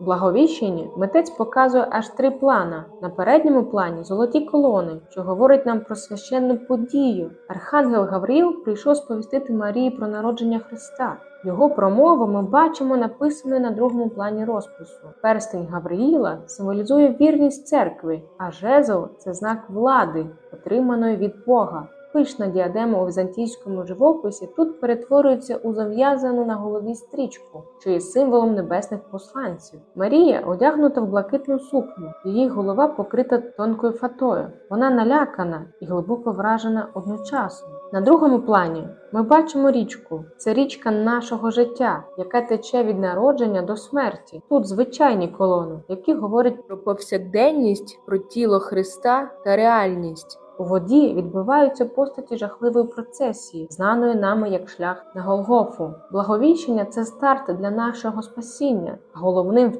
В Благовіщенні митець показує аж три плана. На передньому плані золоті колони, що говорить нам про священну подію. Архангел Гавріл прийшов сповістити Марії про народження Христа. Його промову ми бачимо написаною на другому плані розпису. Перстень Гавриїла символізує вірність церкви, а жезл це знак влади, отриманої від Бога. Пишна діадема у візантійському живописі тут перетворюється у зав'язану на голові стрічку, що є символом небесних посланців. Марія одягнута в блакитну сукню, її голова покрита тонкою фатою. Вона налякана і глибоко вражена одночасно. На другому плані ми бачимо річку. Це річка нашого життя, яка тече від народження до смерті. Тут звичайні колони, які говорять про повсякденність, про тіло Христа та реальність. У воді відбуваються постаті жахливої процесії, знаної нами як шлях на Голгофу. Благовіщення це старт для нашого спасіння. Головним